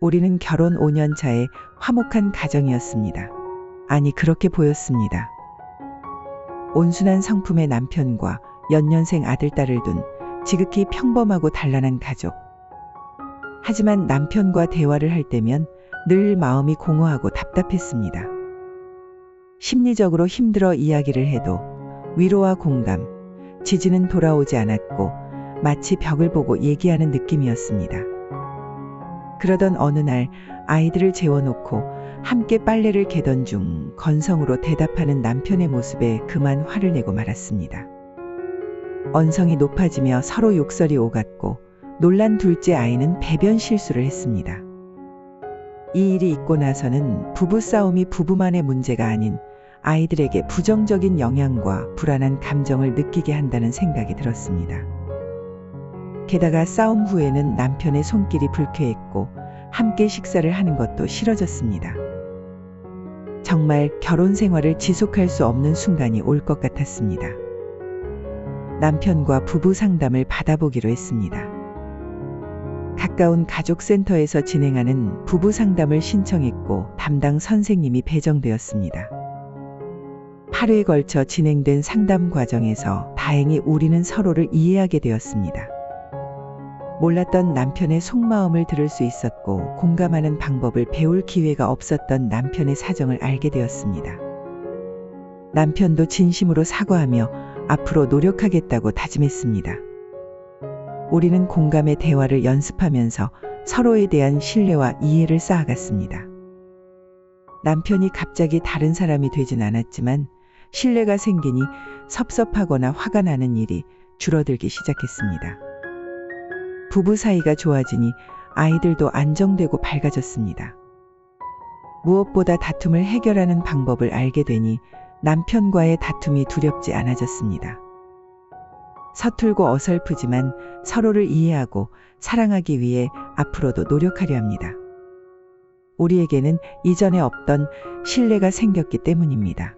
우리는 결혼 5년 차에 화목한 가정이었습니다. 아니, 그렇게 보였습니다. 온순한 성품의 남편과 연년생 아들, 딸을 둔 지극히 평범하고 단란한 가족. 하지만 남편과 대화를 할 때면 늘 마음이 공허하고 답답했습니다. 심리적으로 힘들어 이야기를 해도 위로와 공감, 지지는 돌아오지 않았고 마치 벽을 보고 얘기하는 느낌이었습니다. 그러던 어느 날 아이들을 재워놓고 함께 빨래를 개던 중 건성으로 대답하는 남편의 모습에 그만 화를 내고 말았습니다. 언성이 높아지며 서로 욕설이 오갔고 놀란 둘째 아이는 배변 실수를 했습니다. 이 일이 있고 나서는 부부싸움이 부부만의 문제가 아닌 아이들에게 부정적인 영향과 불안한 감정을 느끼게 한다는 생각이 들었습니다. 게다가 싸움 후에는 남편의 손길이 불쾌했고 함께 식사를 하는 것도 싫어졌습니다. 정말 결혼 생활을 지속할 수 없는 순간이 올 것 같았습니다. 남편과 부부 상담을 받아보기로 했습니다. 가까운 가족센터에서 진행하는 부부 상담을 신청했고 담당 선생님이 배정되었습니다. 8회에 걸쳐 진행된 상담 과정에서 다행히 우리는 서로를 이해하게 되었습니다. 몰랐던 남편의 속마음을 들을 수 있었고 공감하는 방법을 배울 기회가 없었던 남편의 사정을 알게 되었습니다. 남편도 진심으로 사과하며 앞으로 노력하겠다고 다짐했습니다. 우리는 공감의 대화를 연습하면서 서로에 대한 신뢰와 이해를 쌓아갔습니다. 남편이 갑자기 다른 사람이 되진 않았지만 신뢰가 생기니 섭섭하거나 화가 나는 일이 줄어들기 시작했습니다. 부부 사이가 좋아지니 아이들도 안정되고 밝아졌습니다. 무엇보다 다툼을 해결하는 방법을 알게 되니 남편과의 다툼이 두렵지 않아졌습니다. 서툴고 어설프지만 서로를 이해하고 사랑하기 위해 앞으로도 노력하려 합니다. 우리에게는 이전에 없던 신뢰가 생겼기 때문입니다.